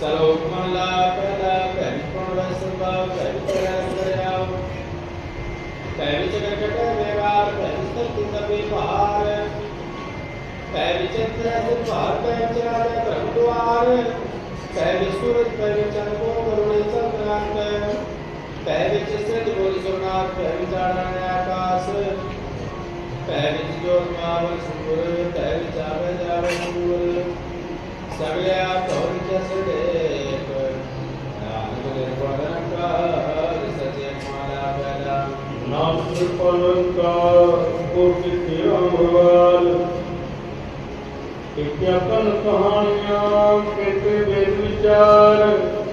सर्वोपमला पहला पहली कोण वैसंभा पहली तरह सरयाव पहली चक्र कट व्यवहार पहली स्तर तबे पहाड़ पहली चंद्र से पहाड़ पहली चरा है प्रभु द्वार पहली सूरज पहली चंद्र को करुणे संक्रांत पहले चित्र बोली सोनाथ पहली चारण आकाश पहली ज्योत मावल सूर पहली चावे जावे सूर सगया अमृवाल विज्ञापन कहानियाँ कहते वेद विचार।